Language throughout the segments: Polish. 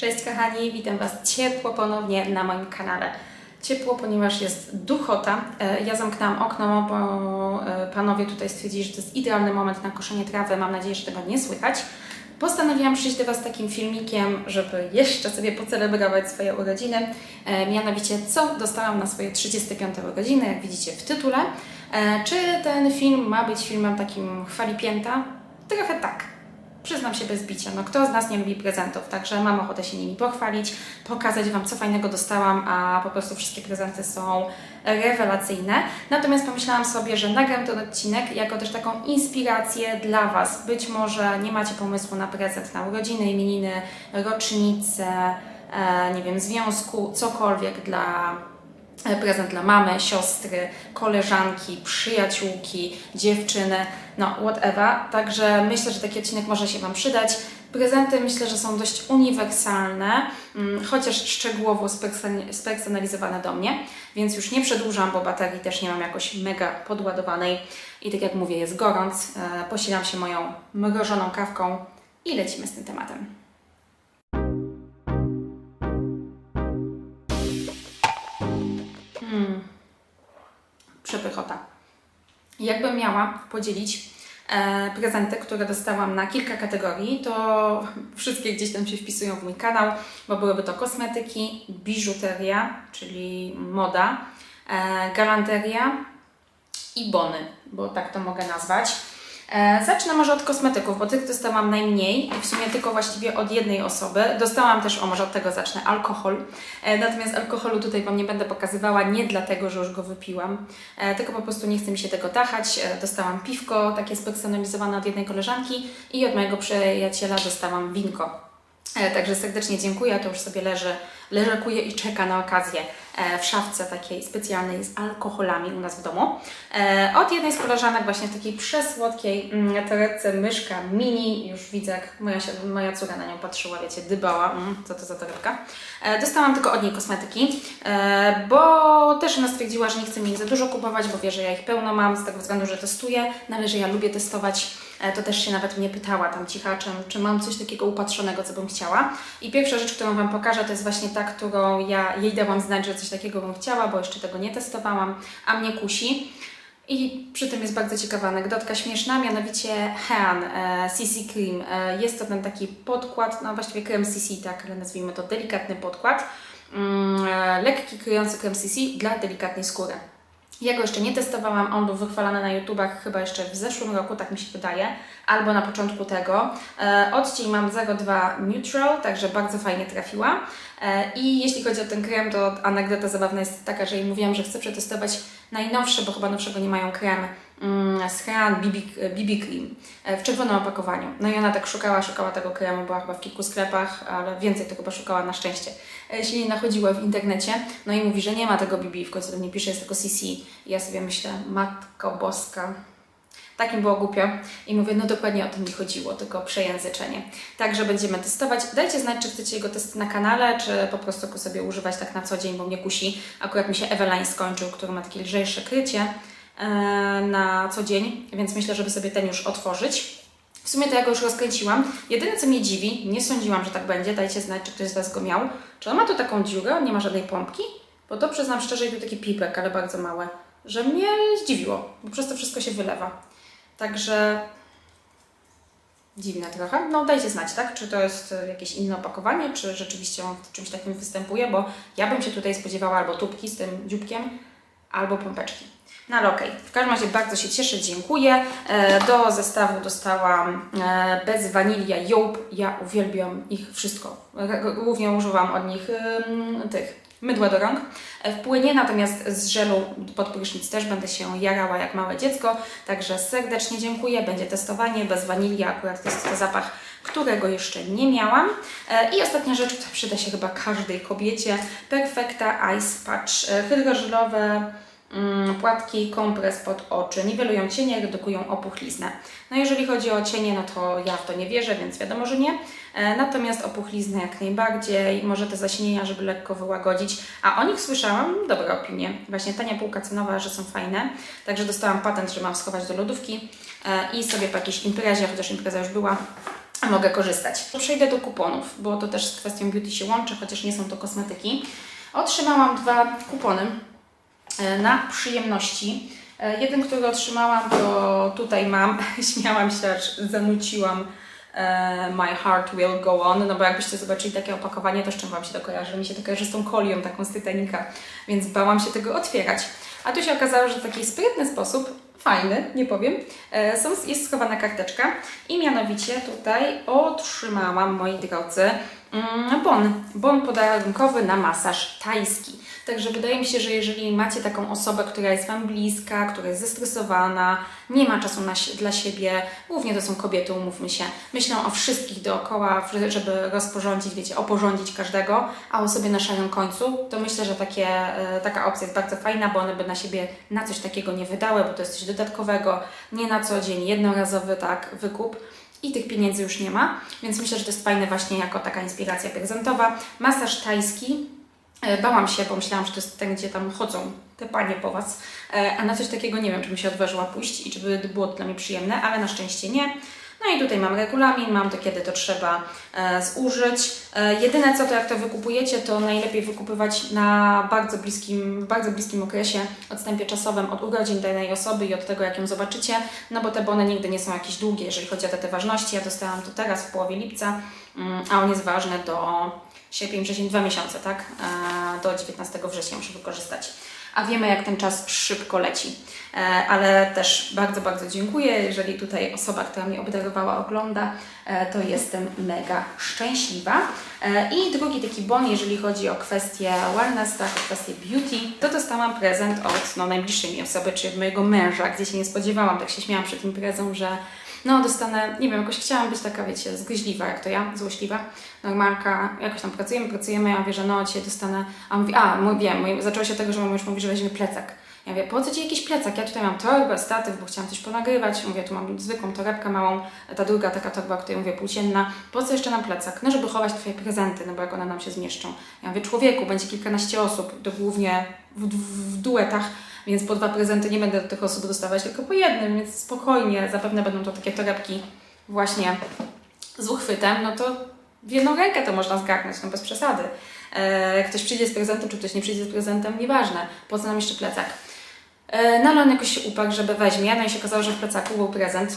Cześć kochani, witam Was ciepło ponownie na moim kanale. Ciepło, ponieważ jest duchota. E, Ja zamknęłam okno, bo e, panowie tutaj stwierdzili, że to jest idealny moment na koszenie trawy. Mam nadzieję, że tego nie słychać. Postanowiłam przyjść do Was takim filmikiem, żeby jeszcze sobie pocelebrować swoje urodziny. E, mianowicie, co dostałam na swoje 35 urodziny, jak widzicie w tytule. Czy ten film ma być filmem takim chwali pięta? Trochę tak. Przyznam się bez bicia, no kto z nas nie lubi prezentów, także mam ochotę się nimi pochwalić, pokazać Wam, co fajnego dostałam, a po prostu wszystkie prezenty są rewelacyjne. Natomiast pomyślałam sobie, że nagram ten odcinek jako też taką inspirację dla Was. Być może nie macie pomysłu na prezent na urodziny, imieniny, rocznice, e, nie wiem, związku, cokolwiek dla prezent dla mamy, siostry, koleżanki, przyjaciółki, dziewczyny, no whatever. Także myślę, że taki odcinek może się Wam przydać. Prezenty myślę, że są dość uniwersalne, mm, chociaż szczegółowo spersonali- spersonalizowane do mnie, więc już nie przedłużam, bo baterii też nie mam jakoś mega podładowanej. I tak jak mówię, jest gorąc. E, Posilam się moją mrożoną kawką i lecimy z tym tematem. Przepychota. Jakbym miała podzielić e, prezenty, które dostałam na kilka kategorii, to wszystkie gdzieś tam się wpisują w mój kanał, bo byłyby to kosmetyki, biżuteria, czyli moda, e, galanteria i bony, bo tak to mogę nazwać. E, zacznę może od kosmetyków, bo tych dostałam najmniej i w sumie tylko właściwie od jednej osoby. Dostałam też, o może od tego zacznę, alkohol. E, natomiast alkoholu tutaj Wam nie będę pokazywała, nie dlatego, że już go wypiłam, e, tylko po prostu nie chce mi się tego tachać. Dostałam piwko, takie spersonalizowane od jednej koleżanki i od mojego przyjaciela dostałam winko. Także serdecznie dziękuję, to już sobie leży, leżakuje i czeka na okazję e, w szafce takiej specjalnej z alkoholami u nas w domu. E, Od jednej z koleżanek właśnie w takiej przesłodkiej mm, torebce myszka mini, już widzę jak moja, moja córa na nią patrzyła, wiecie, dybała, mm, co to za torebka. E, Dostałam tylko od niej kosmetyki, bo też ona stwierdziła, że nie chce mi za dużo kupować, bo wie, że ja ich pełno mam, z tego względu, że testuję, ale że ja lubię testować to też się nawet mnie pytała tam cichaczem, czy mam coś takiego upatrzonego, co bym chciała. I pierwsza rzecz, którą Wam pokażę, to jest właśnie ta, którą ja jej dałam znać, że coś takiego bym chciała, bo jeszcze tego nie testowałam, a mnie kusi. I przy tym jest bardzo ciekawa anegdotka śmieszna, mianowicie Hean e, CC Cream. E, jest to ten taki podkład, no właściwie krem CC, tak, ale nazwijmy to delikatny podkład. Mm, e, lekki, kryjący krem CC dla delikatnej skóry. Ja go jeszcze nie testowałam, on był wychwalany na YouTubach chyba jeszcze w zeszłym roku, tak mi się wydaje, albo na początku tego. E, odcień mam 02 Neutral, także bardzo fajnie trafiła. E, I jeśli chodzi o ten krem, to anegdota zabawna jest taka, że jej mówiłam, że chcę przetestować najnowszy, bo chyba nowszego nie mają krem z Hean BB, Cream e, w czerwonym opakowaniu. No i ona tak szukała, szukała tego kremu, była chyba w kilku sklepach, ale więcej to chyba szukała na szczęście. E, Się nie nachodziła w internecie, no i mówi, że nie ma tego BB, w końcu do mnie pisze, jest tylko CC. I ja sobie myślę, matko boska, tak mi było głupio i mówię, no dokładnie o to mi chodziło, tylko przejęzyczenie. Także będziemy testować. Dajcie znać, czy chcecie jego test na kanale, czy po prostu go sobie używać tak na co dzień, bo mnie kusi. Akurat mi się Eveline skończył, który ma takie lżejsze krycie na co dzień, więc myślę, żeby sobie ten już otworzyć. W sumie to ja go już rozkręciłam. Jedyne co mnie dziwi, nie sądziłam, że tak będzie, dajcie znać, czy ktoś z Was go miał. Czy on ma tu taką dziurę, on nie ma żadnej pompki? Bo to przyznam szczerze, był taki pipek, ale bardzo małe, że mnie zdziwiło, bo przez to wszystko się wylewa. Także dziwne trochę. No dajcie znać, tak? Czy to jest e, jakieś inne opakowanie, czy rzeczywiście on w czymś takim występuje, bo ja bym się tutaj spodziewała albo tubki z tym dzióbkiem, albo pompeczki. No ale okej, w każdym razie bardzo się cieszę, dziękuję. E, Do zestawu dostałam e, bez wanilia Jołb. Ja uwielbiam ich wszystko. R- Głównie używam od nich tych mydła do rąk. E, W płynie, natomiast z żelu pod prysznic też będę się jarała jak małe dziecko. Także serdecznie dziękuję. Będzie testowanie bez wanilii. Akurat jest to zapach, którego jeszcze nie miałam. E, I ostatnia rzecz, która przyda się chyba każdej kobiecie. Perfecta Ice Patch. E, Hydrożelowe płatki, kompres pod oczy. Niwelują cienie, redukują opuchliznę. No jeżeli chodzi o cienie, no to ja w to nie wierzę, więc wiadomo, że nie. E, Natomiast opuchliznę jak najbardziej, może te zaśnienia, żeby lekko wyłagodzić. A o nich słyszałam dobre opinie. Właśnie tania półka cenowa, że są fajne. Także dostałam patent, że mam schować do lodówki e, i sobie po jakiejś imprezie, chociaż impreza już była, mogę korzystać. Przejdę do kuponów, bo to też z kwestią beauty się łączy, chociaż nie są to kosmetyki. Otrzymałam dwa kupony na przyjemności. E, Jeden, który otrzymałam, to tutaj mam. Śmiałam się, aż zanuciłam e, My Heart Will Go On, no bo jakbyście zobaczyli takie opakowanie, to z czym Wam się to kojarzy? Mi się to kojarzy z tą kolią taką z Titanica, więc bałam się tego otwierać. A tu się okazało, że w taki sprytny sposób, fajny, nie powiem, e, są, jest schowana karteczka i mianowicie tutaj otrzymałam, moi drodzy, mm, bon, bon podarunkowy na masaż tajski. Także wydaje mi się, że jeżeli macie taką osobę, która jest Wam bliska, która jest zestresowana, nie ma czasu na, dla siebie, głównie to są kobiety, umówmy się, myślą o wszystkich dookoła, żeby rozporządzić, wiecie, oporządzić każdego, a o sobie na szarym końcu, to myślę, że takie, e, taka opcja jest bardzo fajna, bo one by na siebie na coś takiego nie wydały, bo to jest coś dodatkowego, nie na co dzień, jednorazowy tak wykup i tych pieniędzy już nie ma, więc myślę, że to jest fajne właśnie jako taka inspiracja prezentowa. Masaż tajski, Bałam się, bo myślałam, że to jest ten, gdzie tam chodzą te panie po Was, E, a na coś takiego nie wiem, czy bym się odważyła pójść i czy by było to dla mnie przyjemne, ale na szczęście nie. No i tutaj mam regulamin, mam to kiedy to trzeba e, zużyć. E, jedyne co to jak to wykupujecie, to najlepiej wykupywać na bardzo bliskim, bardzo bliskim okresie, odstępie czasowym od urodzin danej osoby i od tego jak ją zobaczycie, no bo te bony nigdy nie są jakieś długie, jeżeli chodzi o te, te ważności. Ja dostałam to teraz w połowie lipca, mm, a on jest ważny do sierpień, wrzesień, dwa miesiące, tak? E, Do 19 września muszę wykorzystać. A wiemy, jak ten czas szybko leci. E, Ale też bardzo, bardzo dziękuję. Jeżeli tutaj osoba, która mnie obdarowała, ogląda, e, to jestem mega szczęśliwa. I drugi taki bon, jeżeli chodzi o kwestię wellness, tak, o kwestię beauty, to dostałam prezent od no, najbliższej mi osoby, czyli mojego męża, gdzie się nie spodziewałam. Tak się śmiałam przed imprezą, że no dostanę, nie wiem, jakoś chciałam być taka, wiecie, zgryźliwa, jak to ja, złośliwa. Normalka, jakoś tam pracujemy, pracujemy, ja mówię, że no dzisiaj dostanę, a on mówi, a, wiem, mój, zaczęło się od tego, że mój mąż mówi, że weźmie plecak. Ja mówię, po co Ci jakiś plecak? Ja tutaj mam torbę, statyw, bo chciałam coś ponagrywać. Mówię, tu mam zwykłą torebkę małą, ta druga taka torba, o której mówię, płócienna. Po co jeszcze nam plecak? No, żeby chować Twoje prezenty, no bo jak one nam się zmieszczą. Ja mówię, człowieku, będzie kilkanaście osób, to głównie w, w, w duetach, więc po dwa prezenty nie będę do tych osób dostawać, tylko po jednym, więc spokojnie, zapewne będą to takie torebki właśnie z uchwytem, no to w jedną rękę to można zgarnąć, no bez przesady. E, ktoś przyjdzie z prezentem, czy ktoś nie przyjdzie z prezentem, nieważne. Po co nam jeszcze plecak? E, no ale on jakoś się uparł, żeby weźmie, no i się okazało, że w plecaku był prezent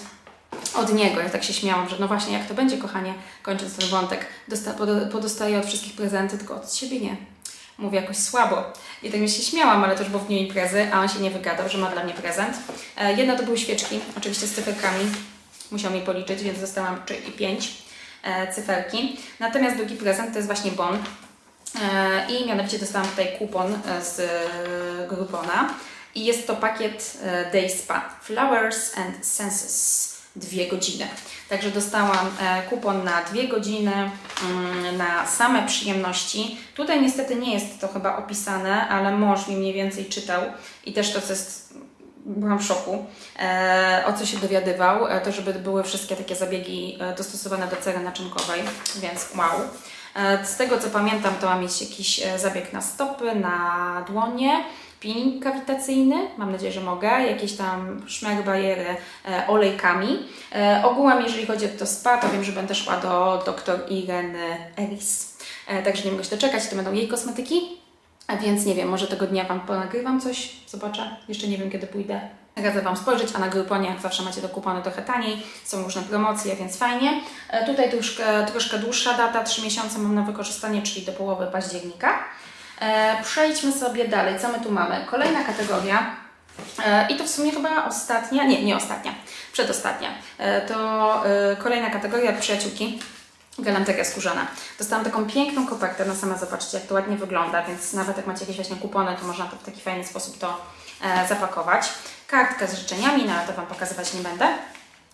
od niego. Ja tak się śmiałam, że no właśnie, jak to będzie, kochanie, kończąc ten wątek, dosta- podo- podostaję od wszystkich prezenty, tylko od siebie nie. Mówię jakoś słabo. I tak mi się śmiałam, ale też było w dniu imprezy, a on się nie wygadał, że ma dla mnie prezent. E, jedna to były świeczki, oczywiście z cyferkami. Musiał mi policzyć, więc dostałam 3 i 5 e, cyferki. Natomiast drugi prezent to jest właśnie bon. E, I mianowicie dostałam tutaj kupon z Groupona. I jest to pakiet Day Spa Flowers and Senses. Dwie godziny. Także dostałam e, kupon na dwie godziny mm, na same przyjemności. Tutaj niestety nie jest to chyba opisane, ale mąż mi mniej więcej czytał i też to, co jest byłam w szoku, e, o co się dowiadywał, e, to żeby były wszystkie takie zabiegi dostosowane do cery naczynkowej, więc wow. Z tego co pamiętam, to ma mieć jakiś zabieg na stopy, na dłonie, peeling kawitacyjny, mam nadzieję, że mogę, jakieś tam szmer bariery e, olejkami. E, ogółem, jeżeli chodzi o to spa, to wiem, że będę szła do dr Ireny Eris. E, także nie mogę się doczekać, to będą jej kosmetyki. A więc nie wiem, może tego dnia Wam ponagrywam coś, zobaczę. Jeszcze nie wiem, kiedy pójdę. Radzę Wam spojrzeć, a na Grouponie jak zawsze macie do kupony trochę taniej. Są różne promocje, więc fajnie. E, tutaj troszkę, troszkę dłuższa data, 3 miesiące mam na wykorzystanie, czyli do połowy października. E, przejdźmy sobie dalej. Co my tu mamy? Kolejna kategoria. E, I to w sumie chyba ostatnia, nie, nie ostatnia, przedostatnia. E, to kolejna kategoria przyjaciółki. Galanteria skórzana. Dostałam taką piękną kopertę, no sama zobaczcie jak to ładnie wygląda, więc nawet jak macie jakieś właśnie kupony, to można to w taki fajny sposób to zapakować. Kartka z życzeniami, no ale to Wam pokazywać nie będę.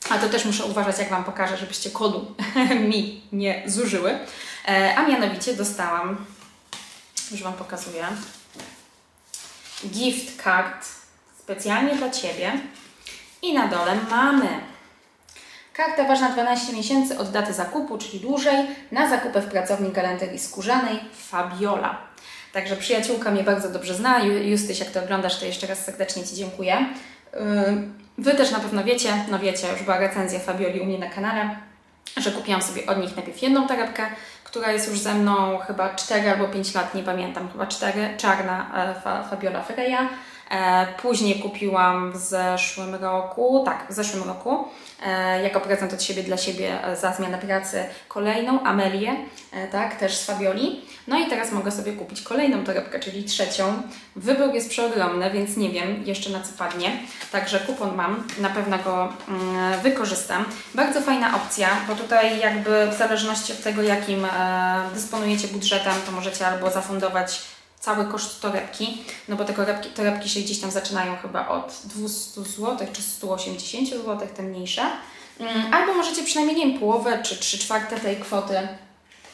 A to też muszę uważać, jak Wam pokażę, żebyście kodu mi nie zużyły. A mianowicie dostałam, już Wam pokazuję, gift card specjalnie dla Ciebie. I na dole mamy Karta ważna 12 miesięcy od daty zakupu, czyli dłużej, na zakupy w pracowni galanterii skórzanej Fabiola. Także przyjaciółka mnie bardzo dobrze zna. Ju- Justyś, jak to oglądasz, to jeszcze raz serdecznie Ci dziękuję. Yy, Wy też na pewno wiecie, no wiecie, już była recenzja Fabioli u mnie na kanale. że kupiłam sobie od nich najpierw jedną torebkę, która jest już ze mną chyba 4 albo 5 lat, nie pamiętam, chyba 4, czarna e, Fa, Fabiola Freya. E, później kupiłam w zeszłym roku, tak, w zeszłym roku, e, jako prezent od siebie dla siebie e, za zmianę pracy kolejną Amelię, tak, też z Fabioli. No i teraz mogę sobie kupić kolejną torebkę, czyli trzecią. Wybór jest przeogromny, więc nie wiem jeszcze na co padnie. Także kupon mam, na pewno go mm, wykorzystam. Bardzo fajna opcja, bo tutaj jakby w zależności od tego, jakim dysponujecie budżetem, to możecie albo zafundować cały koszt torebki, no bo te torebki, torebki się gdzieś tam zaczynają chyba od 200 zł czy 180 zł, te mniejsze. Mm, Albo możecie przynajmniej, nie wiem, połowę czy 3 czwarte tej kwoty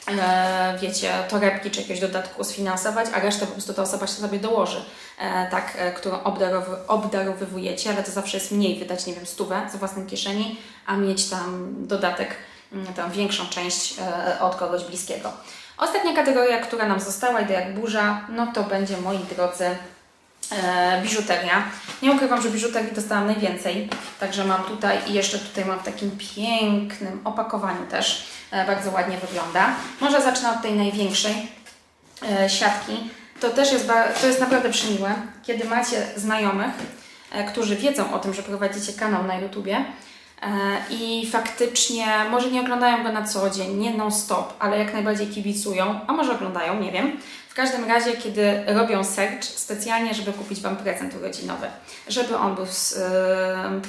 e, wiecie, torebki czy jakiegoś dodatku sfinansować, a resztę po prostu ta osoba się sobie dołoży, e, tak, e, którą obdarowy, obdarowywujecie, ale to zawsze jest mniej wydać, nie wiem, stówę z własnej kieszeni, a mieć tam dodatek, mm, tą większą część od kogoś bliskiego. Ostatnia kategoria, która nam została, idę jak burza, no to będzie, moi drodzy, e, biżuteria. Nie ukrywam, że biżuterii dostałam najwięcej, także mam tutaj i jeszcze tutaj mam w takim pięknym opakowaniu też. E, bardzo ładnie wygląda. Może zacznę od tej największej e, siatki. To też jest, to jest naprawdę przymiłe, kiedy macie znajomych, e, którzy wiedzą o tym, że prowadzicie kanał na YouTubie i faktycznie może nie oglądają go na co dzień, nie non-stop, ale jak najbardziej kibicują, a może oglądają, nie wiem. W każdym razie, kiedy robią search specjalnie, żeby kupić Wam prezent urodzinowy, żeby on był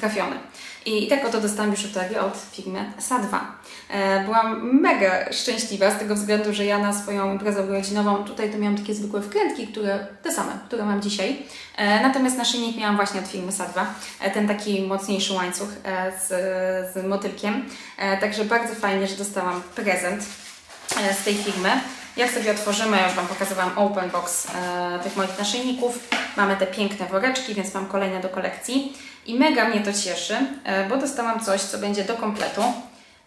trafiony. I, tak oto dostałam biżuterię od firmy Sadwa. E, byłam mega szczęśliwa z tego względu, że ja na swoją imprezę urodzinową tutaj to miałam takie zwykłe wkrętki, które, te same, które mam dzisiaj. E, natomiast naszyjnik miałam właśnie od firmy Sadwa, e, ten taki mocniejszy łańcuch z, z motylkiem. Także bardzo fajnie, że dostałam prezent z tej firmy. Jak sobie otworzymy, ja już Wam pokazywałam open box e, tych moich naszyjników. Mamy te piękne woreczki, więc mam kolejne do kolekcji. I mega mnie to cieszy, e, bo dostałam coś, co będzie do kompletu.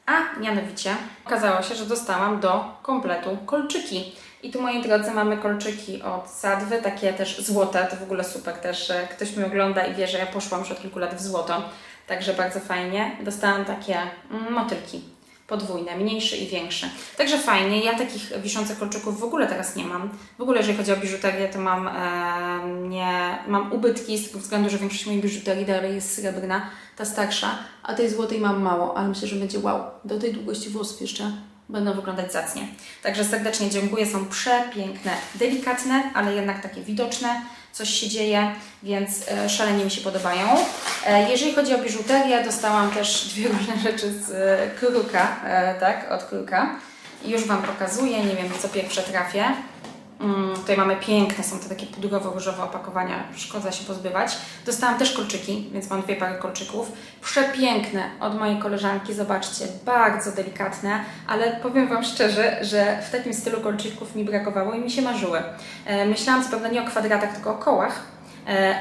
A mianowicie okazało się, że dostałam do kompletu kolczyki. I tu, moi drodzy, mamy kolczyki od Sadwy, takie też złote. To w ogóle super też, że ktoś mnie ogląda i wie, że ja poszłam już od kilku lat w złoto. Także bardzo fajnie. Dostałam takie mm, motylki podwójne, mniejszy i większy. Także fajnie. Ja takich wiszących kolczyków w ogóle teraz nie mam. W ogóle jeżeli chodzi o biżuterię, to mam, e, nie, mam ubytki z tego względu, że większość mojej biżuterii dalej jest srebrna, ta starsza, a tej złotej mam mało, ale myślę, że będzie wow. Do tej długości włosów jeszcze będą wyglądać zacnie. Także serdecznie dziękuję, są przepiękne, delikatne, ale jednak takie widoczne. Coś się dzieje, więc e, szalenie mi się podobają. E, jeżeli chodzi o biżuterię, dostałam też dwie różne rzeczy z e, kruka, tak, od kruka. Już Wam pokazuję, nie wiem co pierwsze trafię. Mm, tutaj mamy piękne, są to takie pudrowo-różowe opakowania, szkoda się pozbywać. Dostałam też kolczyki, więc mam dwie pary kolczyków. Przepiękne od mojej koleżanki, zobaczcie, bardzo delikatne, ale powiem Wam szczerze, że w takim stylu kolczyków mi brakowało i mi się marzyły. E, myślałam co prawda nie o kwadratach, tylko o kołach,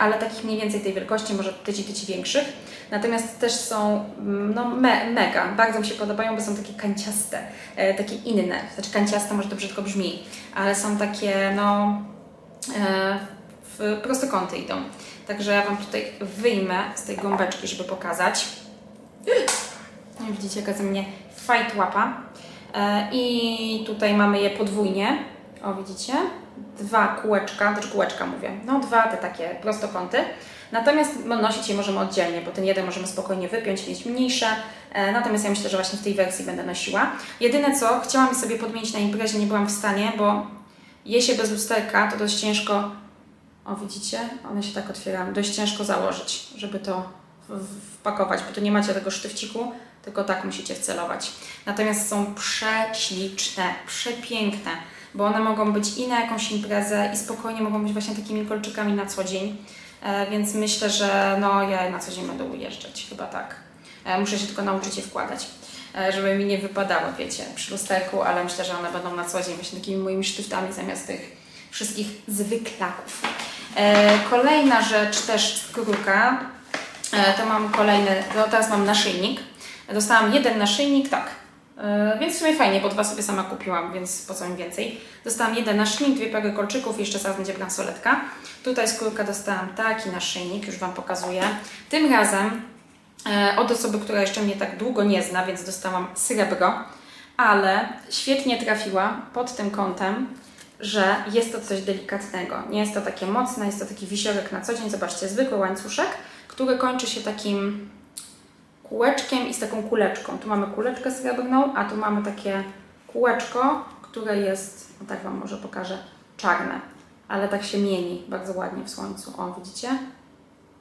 ale takich mniej więcej tej wielkości, może tyci, tyci większych. Natomiast też są mm, no, me, mega, bardzo mi się podobają, bo są takie kanciaste, e, takie inne. Znaczy kanciaste może to brzydko brzmi, ale są takie no e, w prostokąty idą. Także ja Wam tutaj wyjmę z tej gąbeczki, żeby pokazać. Nie widzicie, jaka ze mnie fajt łapa. E, I tutaj mamy je podwójnie. O, widzicie? Dwa kółeczka, też kółeczka mówię. No, dwa te takie prostokąty. Natomiast nosić je możemy oddzielnie, bo ten jeden możemy spokojnie wypiąć, mieć mniejsze. E, Natomiast ja myślę, że właśnie w tej wersji będę nosiła. Jedyne co, chciałam sobie podmienić na imprezie, nie byłam w stanie, bo je się bez lusterka, to dość ciężko. O, widzicie? One się tak otwierają. Dość ciężko założyć, żeby to wpakować, bo tu nie macie tego sztywciku, tylko tak musicie wcelować. Natomiast są prześliczne, przepiękne, bo one mogą być i na jakąś imprezę, i spokojnie mogą być właśnie takimi kolczykami na co dzień. E, więc myślę, że no ja na co dzień będę ujeżdżać, chyba tak. E, muszę się tylko nauczyć je wkładać, e, żeby mi nie wypadało, wiecie, przy lusterku, ale myślę, że one będą na co dzień właśnie takimi moimi sztyftami zamiast tych wszystkich zwyklaków. Kolejna rzecz też z to mam kolejny, no teraz mam naszyjnik. Dostałam jeden naszyjnik, tak. E, Więc w sumie fajnie, bo dwa sobie sama kupiłam, więc po co mi więcej. Dostałam jeden naszyjnik, dwie pary kolczyków, jeszcze zaraz będzie bransoletka. Tutaj z kruka dostałam taki naszyjnik, już Wam pokazuję. Tym razem e, od osoby, która jeszcze mnie tak długo nie zna, więc dostałam srebro, ale świetnie trafiła pod tym kątem, że jest to coś delikatnego. Nie jest to takie mocne, jest to taki wisiorek na co dzień. Zobaczcie, zwykły łańcuszek, który kończy się takim kółeczkiem i z taką kuleczką. Tu mamy kuleczkę srebrną, a tu mamy takie kółeczko, które jest, no tak Wam może pokażę, czarne, ale tak się mieni bardzo ładnie w słońcu. O, widzicie?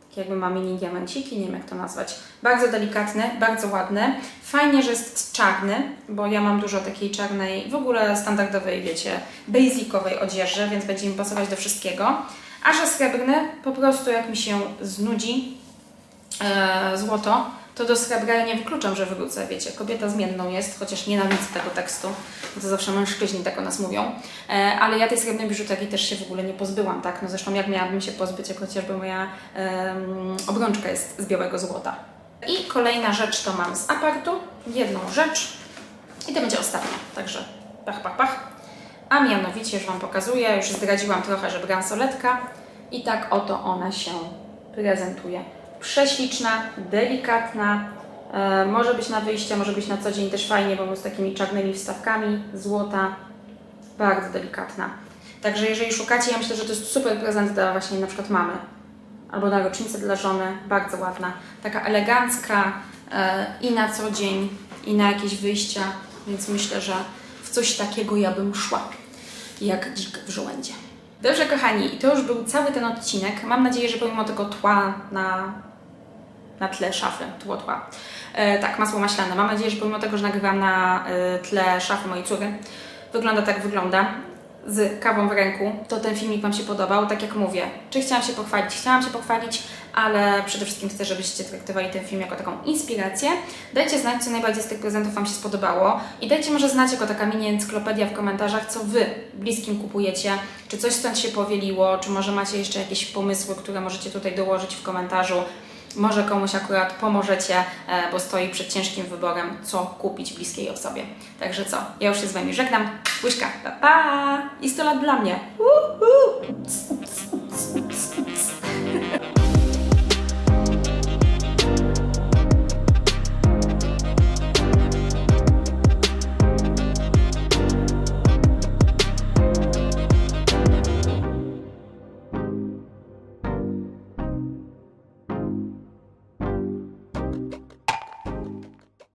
Takie jakby ma mini diamenciki, nie wiem jak to nazwać. Bardzo delikatny, bardzo ładny. Fajnie, że jest czarny, bo ja mam dużo takiej czarnej, w ogóle standardowej, wiecie, basicowej odzieży, więc będzie mi pasować do wszystkiego. A że srebrny, po prostu jak mi się znudzi e, złoto, to do srebra ja nie wykluczam, że wrócę. Wiecie, kobieta zmienną jest, chociaż nienawidzę tego tekstu, bo to zawsze mężczyźni tak o nas mówią. E, ale ja tej srebrnej biżuterii też się w ogóle nie pozbyłam, tak? No zresztą jak miałabym się pozbyć, jak chociażby moja em, obrączka jest z białego złota. I kolejna rzecz to mam z apartu, jedną rzecz i to będzie ostatnia, także pach, pach, pach. A mianowicie, już Wam pokazuję, już zdradziłam trochę, że bransoletka i tak oto ona się prezentuje. Prześliczna, delikatna, e, może być na wyjście, może być na co dzień też fajnie, bo z takimi czarnymi wstawkami, złota, bardzo delikatna. Także jeżeli szukacie, ja myślę, że to jest super prezent dla właśnie na przykład mamy albo na rocznicę dla żony, bardzo ładna. Taka elegancka e, i na co dzień, i na jakieś wyjścia, więc myślę, że w coś takiego ja bym szła, jak dzik w żołędzie. Dobrze, kochani, i to już był cały ten odcinek. Mam nadzieję, że pomimo tego tła na, na tle szafy, tło tła, e, tak, masło maślane. Mam nadzieję, że pomimo tego, że nagrywam na e, tle szafy mojej córy, wygląda tak, wygląda z kawą w ręku, to ten filmik Wam się podobał. Tak jak mówię, czy chciałam się pochwalić? Chciałam się pochwalić, ale przede wszystkim chcę, żebyście traktowali ten film jako taką inspirację. Dajcie znać, co najbardziej z tych prezentów Wam się spodobało i dajcie może znać jako taka mini encyklopedia w komentarzach, co Wy bliskim kupujecie, czy coś stąd się powieliło, czy może macie jeszcze jakieś pomysły, które możecie tutaj dołożyć w komentarzu. Może komuś akurat pomożecie, e, bo stoi przed ciężkim wyborem, co kupić bliskiej osobie. Także co, ja już się z Wami żegnam. Łyżka, pa, pa! I 100 lat dla mnie. Uhu!